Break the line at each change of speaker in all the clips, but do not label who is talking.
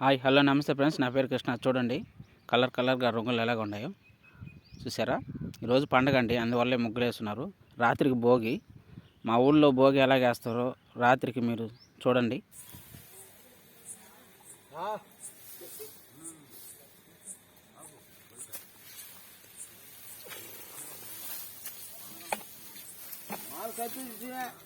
Hi hello నమస్తే friends. నా పేరు కృష్ణ. చూడండి కలర్ కలర్గా రంగులు ఎలాగ ఉన్నాయో చూసారా? ఈరోజు పండగ అండి. అందువల్లే ముగ్గులు వేస్తున్నారు. రాత్రికి భోగి. మా ఊళ్ళో భోగి ఎలాగ వేస్తారో రాత్రికి మీరు చూడండి.
माल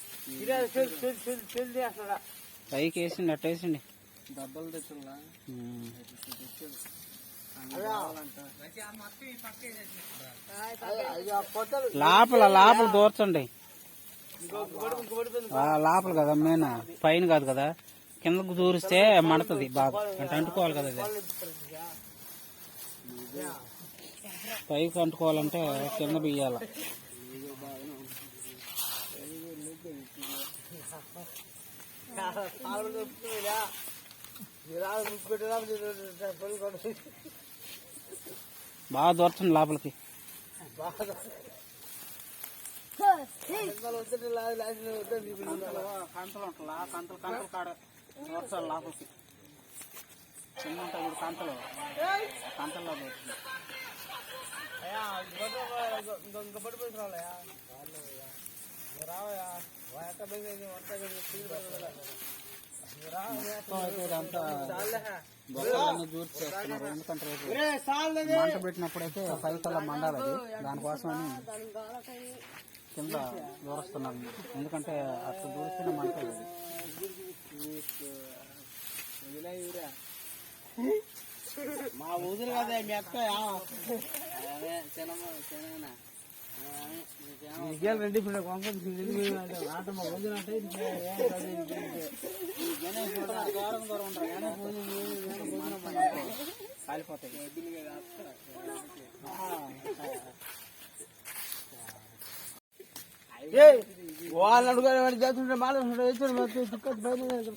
పైకి వేసిండి అట్ట వేసిండి.
డబ్బులు తెచ్చులా
లోపల లోపల దూర్చండి. లోపల కదా మెయిన్. పైన కాదు కదా. కిందకు దూరిస్తే మండుతుంది బాగా. అంటే అంటుకోవాలి కదా అది. పైకి అంటుకోవాలంటే కింద బియ్యాల.
ఆవిడ
బాగా దూర్చండి లోపలికి.
బాగా
కంతలు ఉంటా కంతలు కంతలు కాడ దూర్చాలి లోపలికి చిన్న ఉంటాయి ఇప్పుడు కంతలు కంతల్లో దూర్చండి
అయ్యా ఇంకొక పడిపోయి రావయ్యా
మంట పెట్టినప్పుడైతే పైకల్లా మండాలి అది దానికోసమని కింద దూరస్తున్నాను ఎందుకంటే అక్కడ దూరిస్తేనే మంట
మా ఊదురు కదా మీ అక్క నీకేం రెడ్డి ఇప్పుడు ఆట మా అంటే
కాలిపోతాయి
వాళ్ళు చేస్తుంటే మాట్లాడుతుంటే ఎత్తుడు బయట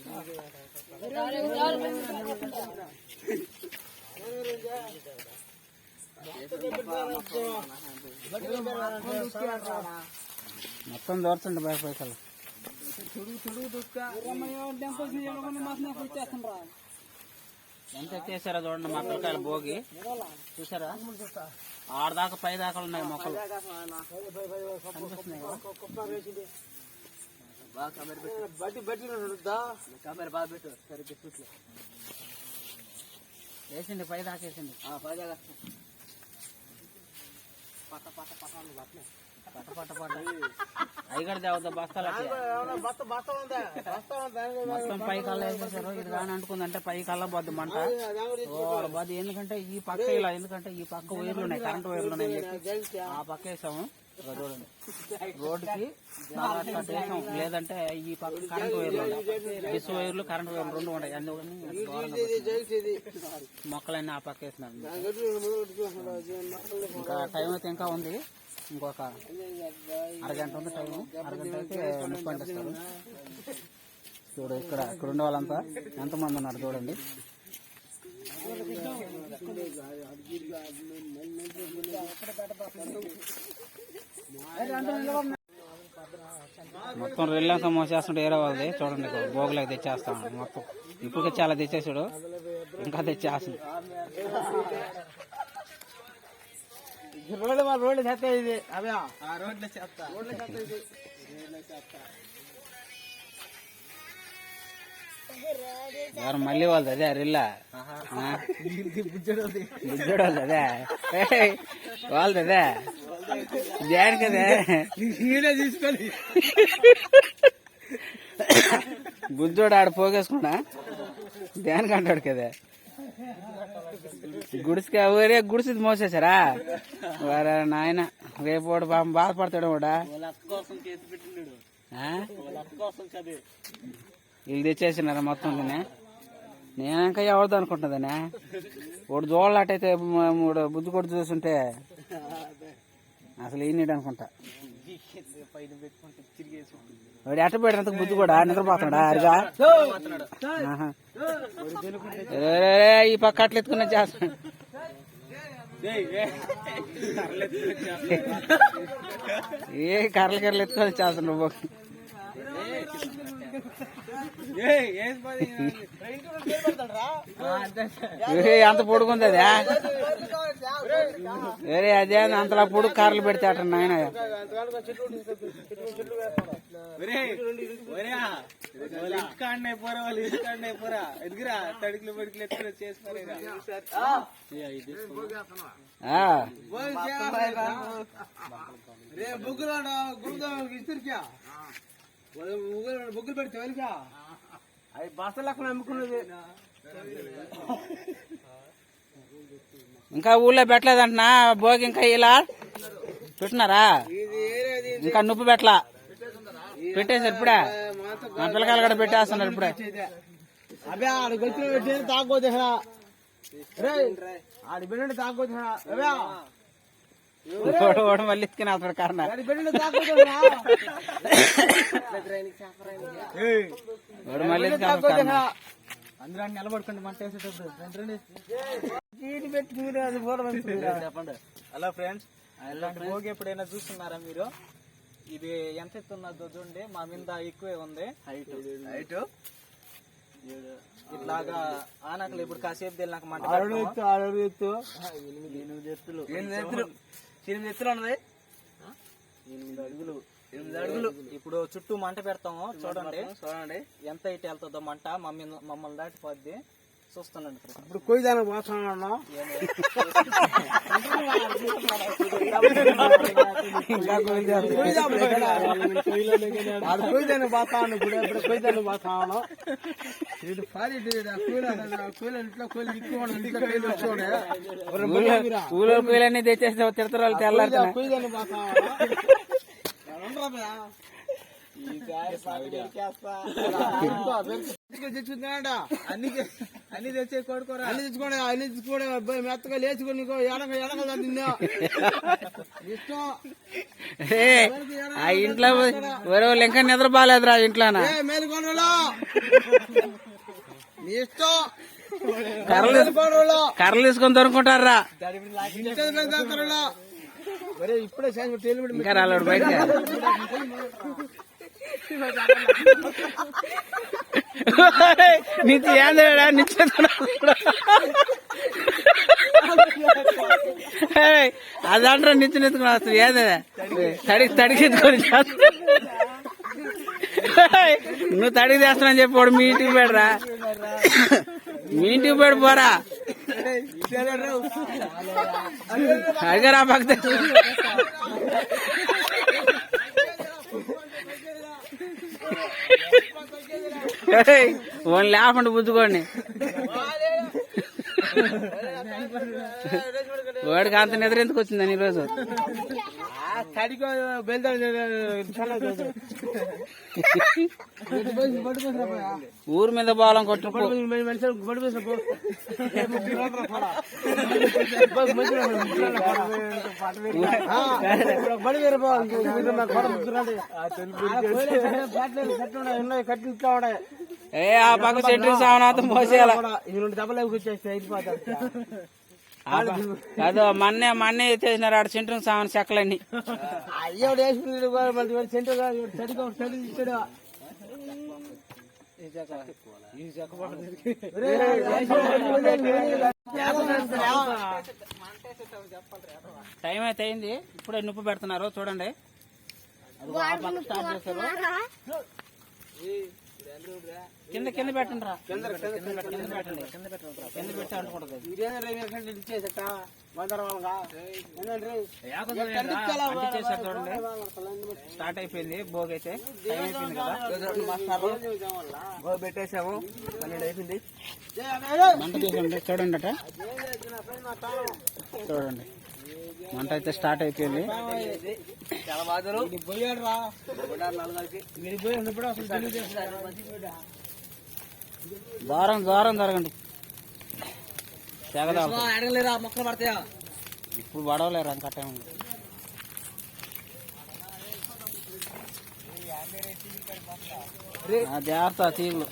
మొత్తం దోర్చండి బాగా పైసలు. ఎంత ఎత్తేసారా చూడండి మా పిల్లకాయలు భోగి. చూసారా ఆడదాకా పై దాకా ఉన్నాయి మొక్కలు.
బట్టి బట్టి కెమెరా బాగా పెట్టు. సరిగ్గా చూట్లే
వేసింది పై దాకా వేసింది పై దాకా. బస్తాలు మొత్తం పై కళ్ళ వేసేసారు ఇది కానీ అంటుకుందంటే పై కళ్ళ మంట. బొద్దు ఎందుకంటే ఈ పక్క ఇలా ఎందుకంటే ఈ పక్క వైర్లు ఉన్నాయి కరెంట్ వైర్లు ఉన్నాయి ఆ పక్క వేసాము. చూడండి రోడ్డుకి లేదంటే ఈ పక్క కరెంట్ వైర్లు ఉన్నాయి డిస్ వైర్లు కరెంట్ వైర్లు రెండు ఉన్నాయి అందుకని మొక్కలన్నీ ఆ పక్క వేసినారు. ఇంకా టైం అయితే ఇంకా ఉంది. ఇంకొక అరగంట ఉంది టైం. అరగంట అయితే పండిస్తారు చూడు ఇక్కడ ఇక్కడ ఉండే వాళ్ళంతా ఎంతమంది ఉన్నారు చూడండి. మొత్తం రెల్లంతా మోసేస్తుంటే ఏరే వాళ్ళది. చూడండి భోగులకు తెచ్చేస్తాం మొత్తం ఇప్పటికే చాలా తెచ్చేసాడు. ఇంకా తెచ్చేస్తుంది.
రోడ్డు మా రోడ్డు చెత్త ఇది. అవే ఆ రోడ్ల చెత్త. రోడ్ల చెత్త ఇది.
ఎవరు మళ్ళీ వాళ్ళది అదే రిల్లా బుజ్జోడు వాళ్ళది అదే వాళ్ళది అదే అదే
ఈడే తీసుకొని
బుజ్జోడు ఆడ పోగేసుకున్నా దేనికి అంటాడు కదా గుడిసికి ఊరే గుడిసిది మోసేసారా వారా నాయన రేపు వాడు పాపం బాధపడతాడు కూడా
వీళ్ళు
తెచ్చేసినారు మొత్తం నేను ఇంకా ఎవరిది అనుకుంటుందనే ఒకటి చూడలాటైతే మూడు బుద్ధి కొట్టి చూస్తుంటే అసలు ఈయనడు అనుకుంటా. వాడు ఎట్ట పెట్టినంత బుద్ధి కూడా నిద్రపోతున్నాడా అరిగా? ఏ, ఈ పక్క అట్లా ఎత్తుకున్నా చేస్తాడు. ఏ కర్రలు కర్రలు ఎత్తుకొని చేస్తాడు బాబు అంత పొడుగుంది అదే వేరే అదే అంతలా పొడుగు కర్రలు పెడితే అట నాయన.
ఎదుగురా తడికిలు బడికిలు ఎత్తులు బుగ్గులు పెడితే వెనుక? అవి బస్తలకు అమ్ముకున్నది.
ఇంకా ఊళ్ళో పెట్టలేదంటున్నా భోగి ఇంకా ఇలా పెట్టినారా? ఇంకా నుప్పు పెట్టలా? పెట్టేశారు ఇప్పుడే. మా పిల్లకాయలు కూడా పెట్టేస్తున్నారు ఇప్పుడే.
అబ్బే ఆడ గొచ్చిన పెట్టేది తాగోతే రే ఆడ బిడ్డ అబ్బే.
ఓడు ఓడు మళ్ళీ కారణ ఓడు మళ్ళీ.
అందరూ నిలబడుకోండి మంట వేసేటప్పుడు. పెట్టుకుని చెప్పండి. హలో ఫ్రెండ్స్ ఇలాంటి భోగి ఎప్పుడైనా చూస్తున్నారా మీరు? ఇది ఎంత ఎత్తున్నదో చూడండి మా మీద ఎక్కువే ఉంది. హైట్ హైట్ ఇట్లాగా ఆనకలు ఇప్పుడు కాసేపు తెలినాక మంట ఎత్తు ఎత్తు. ఎనిమిది ఎత్తులు. ఎనిమిది ఎత్తులు. ఎనిమిది ఎత్తులు ఉన్నది. ఎనిమిది అడుగులు. ఎనిమిది అడుగులు. ఇప్పుడు చుట్టూ మంట పెడతాము చూడండి. చూడండి. ఎంత ఇటు వెళ్తుందో మంట మమ్మల్ని మమ్మల్ని దాటిపోద్ది. చూస్తున్నాండి ఇప్పుడు. కొయ్యదాని పోతున్నా కొయ్యదాన్ని పోతాను ఇప్పుడు ఇప్పుడు కొయ్యదాన్ని పోతాను ఇంట్లో ఇంట్లో
ఊళ్ళో కూలన్నీ తెచ్చేస్తే తిడతారు వాళ్ళు తెల్లారుతున్నా
కొయ్యదాన్ని పోతాను అన్ని అన్ని తెచ్చే కొడుకోరా. అన్ని తెచ్చుకోండి అన్ని తెచ్చుకోండి అబ్బాయి మెత్తగా లేచుకొని నీకో ఎనక తిన్నా ఇష్టం.
ఏ, ఆ ఇంట్లో వేరే వాళ్ళు ఇంకా నిద్ర బాగాలేదురా ఇంట్లోనా?
ఏ మేలుకోనలో నీ ఇష్టం.
కర్రలు కర్రలు తీసుకొని దొరుకుంటారా?
మరే ఇప్పుడే సాయంత్రం తేలిమిడి
ఇంకా రాలేడు బయట నీకు ఏందా అదంటారా నిత్యం ఎత్తుకుని వస్తుంది. ఏదే తడికి తడికి ఎత్తుకొని చేస్తా. నువ్వు తడికి చేస్తానని చెప్పాడు మీ ఇంటికి పెడరా మీ ఇంటికి పెడు పోరా. అడిగరా భక్త ఓన్ లేకుండా బుద్ధుకోండి వాడికి అంత నిద్ర ఎందుకు వచ్చిందని ఈరోజు?
తడికో
ఊరి మీద బాలం కొట్టు ఏ ఆ పక్క చెట్టు సావనాథ మోసేయాల
ఈ రెండు దెబ్బలు వచ్చేస్తే అయిపోతారు
అదో మన్నే మన్నే ఎత్తేసినారు ఆడ చెంటు సావన చెక్కలన్నీ.
అయ్యో వేసుకున్నాడు మళ్ళీ సెంటర్
టైం అయితే అయింది. ఇప్పుడే నిప్పు పెడుతున్నారు చూడండి. స్టార్ట్ చేశారు కింద కింద పెట్టండి రా కింద పెట్టండి కింద పెట్టండి. కింద పెట్టండి. కింద పెట్టి అంటుకుంటుంది.
ఇచ్చేసట మందర వాళ్ళగా
అంటించేసారు చూడండి. స్టార్ట్ అయిపోయింది భోగి అయితే టైం అయిపోయింది కదా.
పెట్టేసాము పన్నెండు అయిపోయింది.
మంట చూడండి చూడండి అట. చూడండి. మంట అయితే స్టార్ట్ అయిపోయింది దూరం దూరం జరగండి ఇప్పుడు పడవలేరు ఉంది ఆ, జాగ్రత్త తీగులు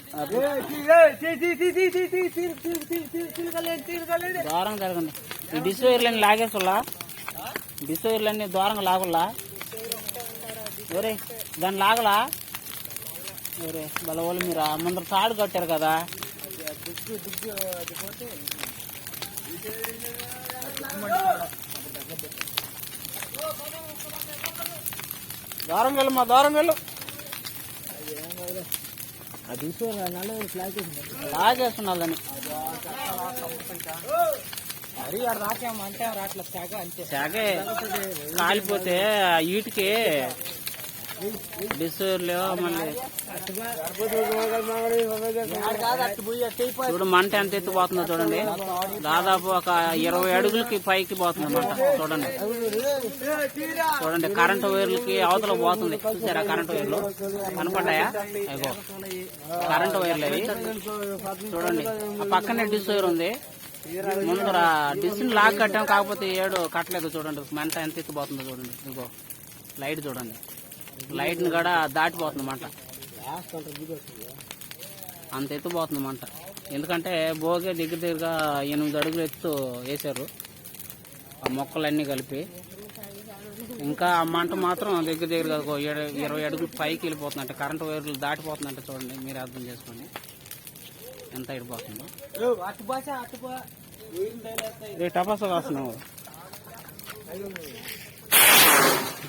దూరం జరగండి ఈ లాగేసులా డిస్ వైర్లన్నీ దూరంగా లాగుల్లా? ఒరే దాన్ని లాగలా? ఒరే వాళ్ళ వాళ్ళు మీరు ముందర తాడు కట్టారు కదా. దూరం వెళ్ళు మా దూరం వెళ్ళు.
అది ఫ్లాగ్
లాగేస్తున్నా దాన్ని.
మరి ఆడ రాకేమంటే రాట్ల శాఖ అంతే.
శాగే కాలిపోతే ఆ ఈటికి డిస్టర్లే మళ్ళీ. చూడు మంట ఎంత ఎత్తిపోతుందో చూడండి. దాదాపు ఒక ఇరవై అడుగులకి పైకి పోతుంది మంట చూడండి. చూడండి కరెంటు వైర్లకి అవతల పోతుంది. చూసారా కరెంటు వైర్లు? కనపడ్డాయా? అగో కరెంటు వైర్లు అవి. చూడండి ఆ పక్కనే డిస్ వైర్ ఉంది. ముందర డిస్ లాక్ కట్టాం కాకపోతే ఏడు కట్టలేదు చూడండి. మంట ఎంత ఎత్తిపోతుందో చూడండి. ఇదిగో లైట్ చూడండి. లైట్ని కూడా దాటిపోతుంది మంట. అంత ఎత్తుపోతుంది మంట. ఎందుకంటే భోగే దగ్గర దగ్గరగా ఎనిమిది అడుగులు ఎత్తు వేశారు. ఆ మొక్కలన్నీ కలిపి. ఇంకా ఆ మంట మాత్రం దగ్గర దగ్గరగా ఏడు- ఇరవై అడుగులు పైకి వెళ్ళిపోతుందంటే. కరెంటు వైర్లు దాటిపోతుందంటే చూడండి మీరు అర్థం చేసుకోండి. ఎంత ఇడిపోతుందో టపాసులు రాస్తున్నావు?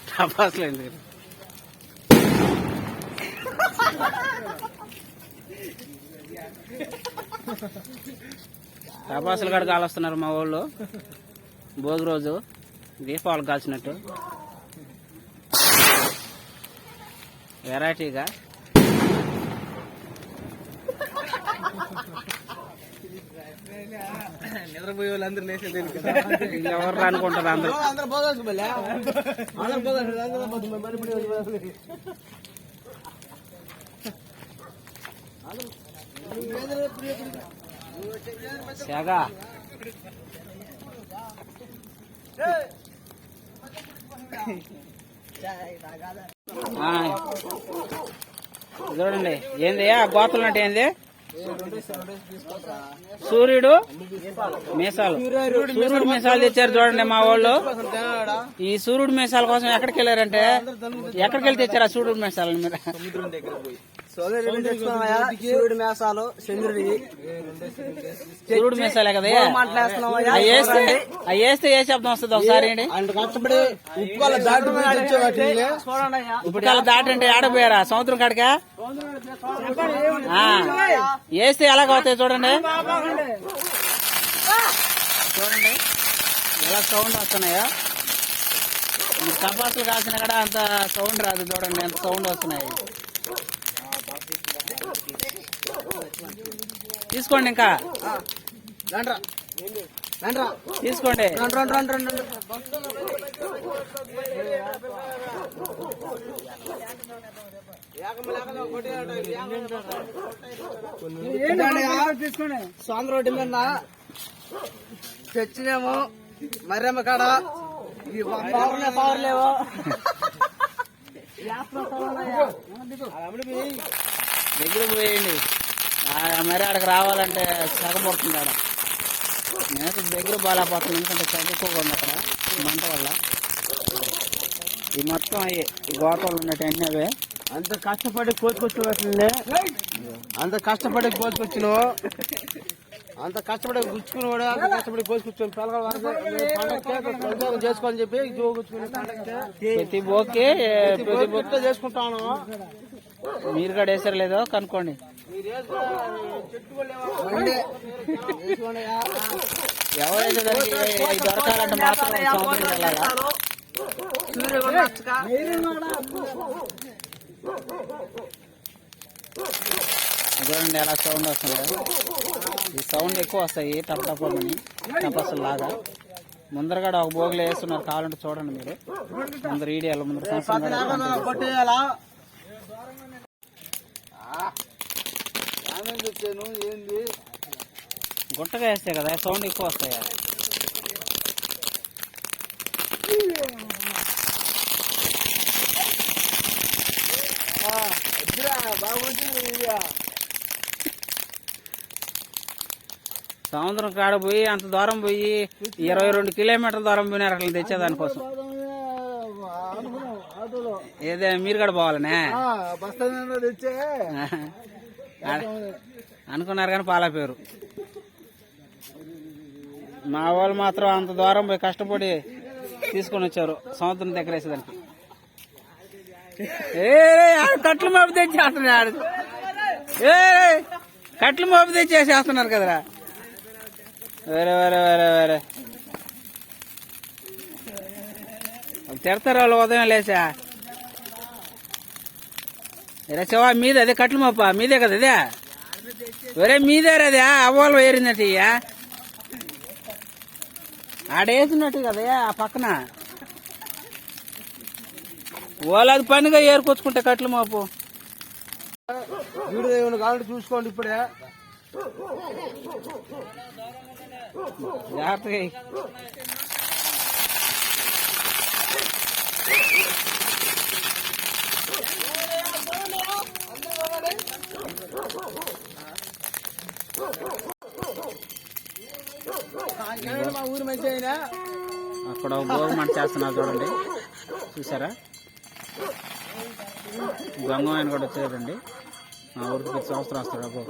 టపాసులు ఏంటి టపాసులు కూడా కాలుస్తున్నారు మా వాళ్ళు. భోగి రోజు దీపావళి కాల్చినట్టు. వెరైటీగా
నిద్రపోయే వాళ్ళు అందరూ లేచేది
ఎవరు అనుకుంటారు అందరూ?
అందరూ పోదాల్సి మళ్ళీ అందరూ పోదాల్సి అందరూ మరి
శాగా. చూడండి ఏంది ఆ. గోతలు అంటే ఏంది? సూర్యుడు మీసాలు. సూర్యుడు మీసాలు తెచ్చారు చూడండి మా వాళ్ళు. ఈ సూర్యుడు మీసాల కోసం ఎక్కడికి వెళ్ళారంటే ఎక్కడికి వెళ్ళి తెచ్చారు ఆ సూర్యుడు మీసాలను మీరు?
సూర్యుడు మేసాలు చంద్రుడి
సూర్యుడు మీసాలే కదా అవి వేస్తే అవి వేస్తే ఏ శబ్దం వస్తుంది ఒకసారి
కష్టపడి ఉప్పాల దాటి చూడండి
ఇప్పుడు అలా దాటంటే ఆడపోయారా సముద్రం కాడికా? ఆ, వేస్తే ఎలాగ అవుతాయి చూడండి. చూడండి. ఎలా సౌండ్ వస్తున్నాయో? టపాసులు కాసిన కూడా అంత సౌండ్ రాదు చూడండి ఎంత సౌండ్ వస్తున్నాయి. తీసుకోండి ఇంకా. తీసుకోండి.
రండి రండి రండి రండి తీసుకోండి. సాంగ్ రోడ్డు మీద తెచ్చినేమో మర్రమ్మ కాడ. పవర్లే పవర్ లేవో
దగ్గర పోయండి మరి అక్కడికి రావాలంటే సగపడుతుంది ఆడ. నేను దగ్గర బాగాలేకపోతుంది ఎందుకంటే చదువుకోకుండా అక్కడ మంట వల్ల. ఈ మొత్తం ఈ గోతాలు ఉన్నట్టు అన్నీ అవే.
అంత కష్టపడి కోసుకొచ్చిన అంత కష్టపడి కోసుకొచ్చినావు అంత కష్టపడి గుచ్చుకున్నాడు అంత కష్టపడి కోసుకొచ్చాను పిల్లలు చేసుకోని చెప్పి
ప్రతి బోకే ప్రతి బోక్.
పండగ చేసుకుంటాను
మీరు కూడా వేసారు లేదో కనుక్కోండి. ఎవరైతే దొరకాలంటే మాత్రం చూడండి ఎలా సౌండ్ వస్తుంది. ఈ సౌండ్ ఎక్కువ వస్తాయి తప్పని టప్పని లాగా ముందరగా ఒక బోగులు వేస్తున్నారు కావాలంటే చూడండి మీరు. ముందర ఈడియాలి ముందర సంవత్సరం
ఆమె ఏంది?
గుట్టగా వేస్తే కదా సౌండ్ ఎక్కువ వస్తాయా. సముద్రం కాడ పోయి అంత దూరం పోయి ఇరవై రెండు కిలోమీటర్ల దూరం పోయినారు అట్లా తెచ్చేదానికోసం ఏదే మీరు కూడా పోవాలనే?
బస్తా తెచ్చే.
అనుకున్నారు కానీ పాలపేరు మా వాళ్ళు మాత్రం అంత దూరం పోయి కష్టపడి తీసుకొని వచ్చారు. సముద్రం దగ్గర వేసేదానికి. ఏ కట్లు మోపు తెచ్చేస్తున్నాడు ఏ కట్లు మోపు తెచ్చేసేస్తున్నారు కదరా. వేరే వేరే వేరే వేరే. తిడతారు వాళ్ళు ఉదయం లేచా? ఎరా శివ మీద అదే కట్లు మోప? మీదే కదా అదే? ఒరే మీదే అదే అవ్వాలి ఏరిందట ఇయ్య. ఆడేసినట్టు కదా ఆ పక్కన. వాళ్ళది పనిగా ఏరుకొచ్చుకుంటే కట్లు మోపు.
వీడియో ఏమైనా కావాలంటే చూసుకోండి ఇప్పుడే.
జాగ్రత్తగా ఎయ్.
మా ఊరు మంచి అయినా
అక్కడ ఒక భోగి మంట చేస్తున్నారు చూడండి. చూసారా? దొంగ ఆయన కూడా వచ్చారండి మా ఊరికి ప్రతి సంవత్సరం వస్తాడు. అబ్బో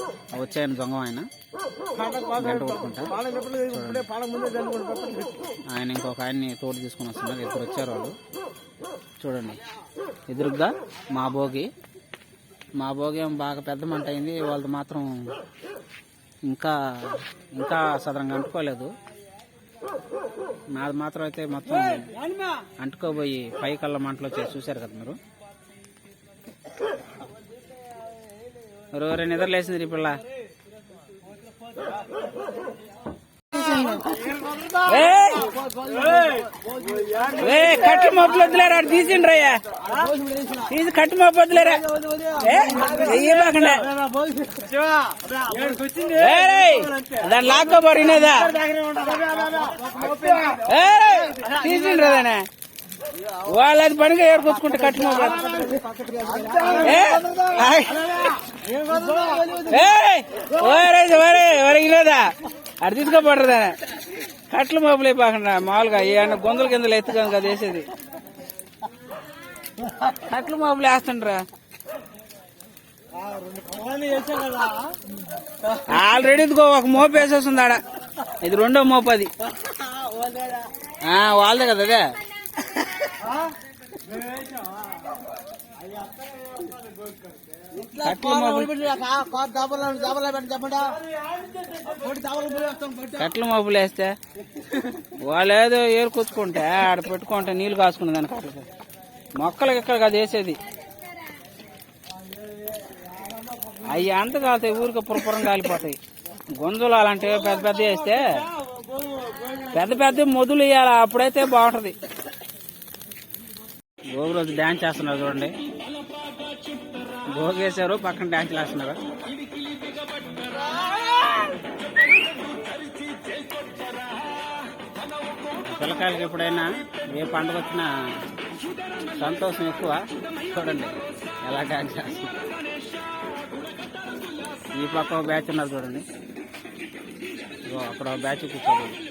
వచ్చాయన దొంగ ఆయన. గంట కొట్టుకుంటా. ఆయన ఇంకొక ఆయన్ని తోడు తీసుకుని వస్తున్నారు. ఇద్దరు వచ్చారు వాళ్ళు. చూడండి. ఎదురుగా మా భోగి. మా భోగ్యం బాగా పెద్ద మంట అయింది. వాళ్ళది మాత్రం ఇంకా ఇంకా సదరంగా అంటుకోలేదు నాది మాత్రం అయితే మొత్తం అంటుకోబోయి పై కళ్ళ మంటలు వచ్చేసి చూశారు కదా మీరు. ఎవరెవరైనా నిద్రలేసింది ఈ పిల్ల? ఏయ్! ఏయ్, మబ్బులు వద్దులేరా అటు తీసి కట్టు మబ్బు వద్దులేరా ఏ, వెయ్యబాకండి. ఏయ్, దాన్ని లాక్కోబోరు వినేదా ఏయ్, అది పనిగా ఏర్కొచ్చుకుంటే కట్టు మబ్బు ఏ, ఆయ్. ఏయ్, ఓరే ఓరే కట్లు మబ్బులు అయిపోకుండా మామూలుగా ఏమన్నా గొంతుల కిందలు ఎత్తుకాం కదా వేసేది. కట్లు మబ్బులు వేస్తుండ్రా ఆల్రెడీ ఇదిగో ఒక మోపు వేసేస్తుంది ఆడ. ఇది రెండో మోపు అది. వాళ్ళదే కదా అదే. కట్లు మోపులు కట్లు మోపులు వేస్తే వాళ్ళు ఏదో ఏరుకొచ్చుకుంటే ఆడ పెట్టుకుంటే నీళ్ళు కాసుకునే దానికి అట్లా మొక్కలకి ఇక్కడ కాదు వేసేది. అవి అంత కాలుతాయి ఊరికి పురపురం కాలిపోతాయి. గుంజులు అలాంటివి పెద్ద పెద్ద వేస్తే పెద్ద పెద్ద మొదలు వేయాలి అప్పుడైతే బాగుంటది. రోజు డ్యాన్స్ చేస్తున్నారు చూడండి. భోగేశారు పక్కన డ్యాన్స్ వేస్తున్నారు పిల్లకాయలకి ఎప్పుడైనా ఏ పండుగ వచ్చినా సంతోషం ఎక్కువ. చూడండి ఎలా డ్యాన్స్ చేస్తున్నారు. ఈ పక్క బ్యాచ్ ఉన్నారు చూడండి. అక్కడ బ్యాచ్ కూర్చోండి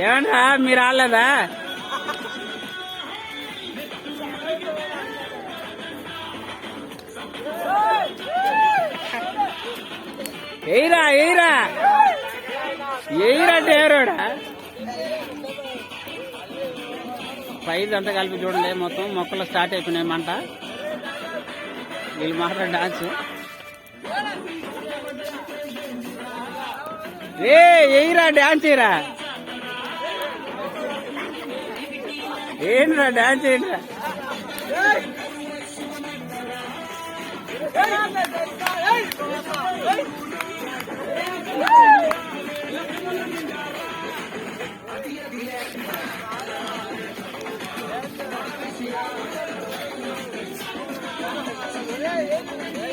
ఏమన్నా మీరు ఆడలేదా? ఎయిరా ఎయిరా ఎయిరా ఎయిరంటే పైది అంతా కలిపి చూడండి మొత్తం మొక్కలు స్టార్ట్ అయిపోయినాయి మంట. వీళ్ళు మాత్రం డాన్స్. ఏ ఎయిరా డాన్స్ ఎయిరా ಏನ್ರ ಡ್ಯಾನ್ಸ್ ಏನ್ರ
Yeah, yeah, yeah.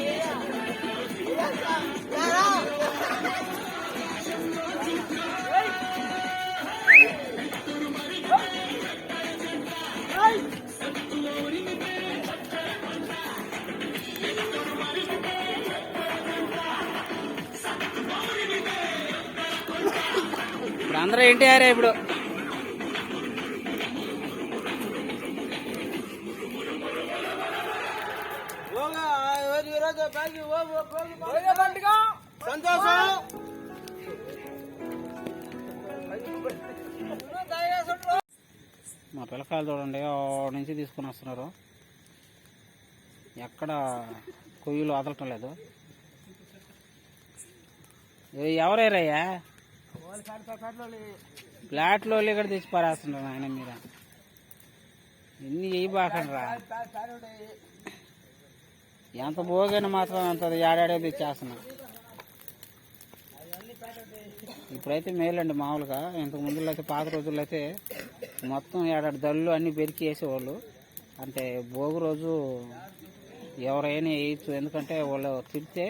అందరూ ఎన్టీఆర్ ఇప్పుడు.
మా పిల్లకాయలు చూడండి నుంచి తీసుకుని వస్తున్నారు. ఎక్కడ కొయ్యలు వదలటం లేదు. ఎవరేరయ్యా ఫ్లాట్లో ఇక్కడ తెచ్చి పారేస్తున్నారు ఆయన మీరు ఎన్ని చేయి బాకండ్రా ఎంత భోగైనా మాత్రం అంత ఏడాడే తెచ్చేస్తున్నా. ఇప్పుడైతే మేలండి మామూలుగా. ఇంతకు ముందులో అయితే పాత రోజుల్లో అయితే మొత్తం ఏడాడు దళ్ళు అన్ని పెరికి వేసేవాళ్ళు. అంటే భోగి రోజు ఎవరైనా వేయచ్చు. ఎందుకంటే వాళ్ళు తిరితే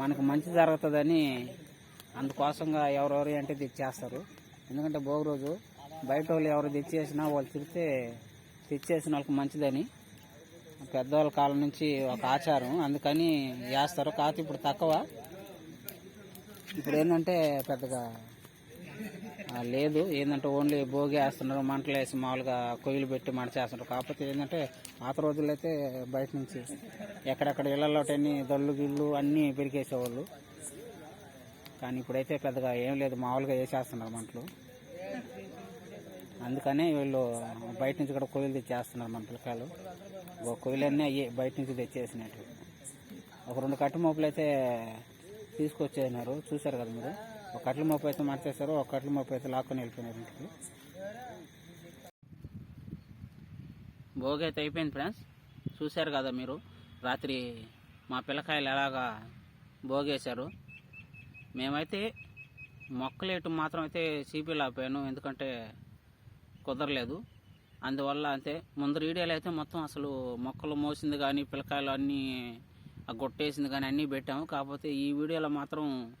మనకు మంచి జరుగుతుందని అందుకోసంగా ఎవరెవరు అంటే తెచ్చేస్తారు ఎందుకంటే భోగి రోజు బయట వాళ్ళు ఎవరు తెచ్చేసినా వాళ్ళు తిరిగితే తెచ్చేసిన వాళ్ళకి మంచిదని. పెద్దవాళ్ళ కాలం నుంచి ఒక ఆచారం. అందుకని వేస్తారు. కాకపోతే ఇప్పుడు తక్కువ. ఇప్పుడు ఏంటంటే పెద్దగా లేదు. ఏంటంటే ఓన్లీ భోగి వేస్తున్నారు మంటలు వేసి మామూలుగా కొయ్యలు పెట్టి మంట చేస్తున్నారు. కాకపోతే ఏంటంటే పాత రోజుల్లో అయితే బయట నుంచి ఎక్కడెక్కడ ఇళ్ళలో దళ్ళు గిళ్ళు అన్నీ పెరికేసేవాళ్ళు కానీ ఇప్పుడైతే పెద్దగా ఏం లేదు మామూలుగా వేసేస్తున్నారు మంటలు. అందుకనే వీళ్ళు బయట నుంచి కూడా కొయ్యలు తెచ్చేస్తున్నారు మన పిల్లకాయలు ఓ కొయ్యలన్నీ అయ్యి బయట నుంచి తెచ్చేసినట్టు. ఒక రెండు కట్టు మోపులు అయితే తీసుకొచ్చేసినారు. చూశారు కదా మీరు? ఒక కట్ల మోపు అయితే మార్చేశారు ఒక కట్ల మోపు అయితే లాక్కొని వెళ్ళిపోయినారు ఇంటికి. భోగి అయితే అయిపోయింది ఫ్రెండ్స్. చూశారు కదా మీరు? రాత్రి మా పిల్లకాయలు ఎలాగా భోగేశారు? మేమైతే మొక్కలేయటం మాత్రం అయితే సిపిలు ఆపాను ఎందుకంటే కుదరలేదు. అందువల్ల అంతే. ముందర వీడియోలు అయితే మొత్తం అసలు మొక్కలు మోసింది కానీ పిల్లకాయలు అన్నీ ఆ గొట్టేసింది కానీ అన్నీ పెట్టాము. కాకపోతే ఈ వీడియోలో మాత్రం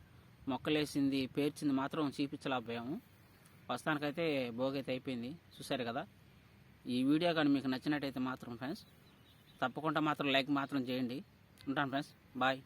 మొక్కలేసింది పేర్చింది మాత్రం చూపించలేకపోయాము. ప్రస్తుతానికైతే భోగి అయిపోయింది. చూశారు కదా? ఈ వీడియో కానీ మీకు నచ్చినట్టయితే మాత్రం ఫ్రెండ్స్ తప్పకుండా మాత్రం లైక్ మాత్రం చేయండి. ఉంటాను ఫ్రెండ్స్. బాయ్.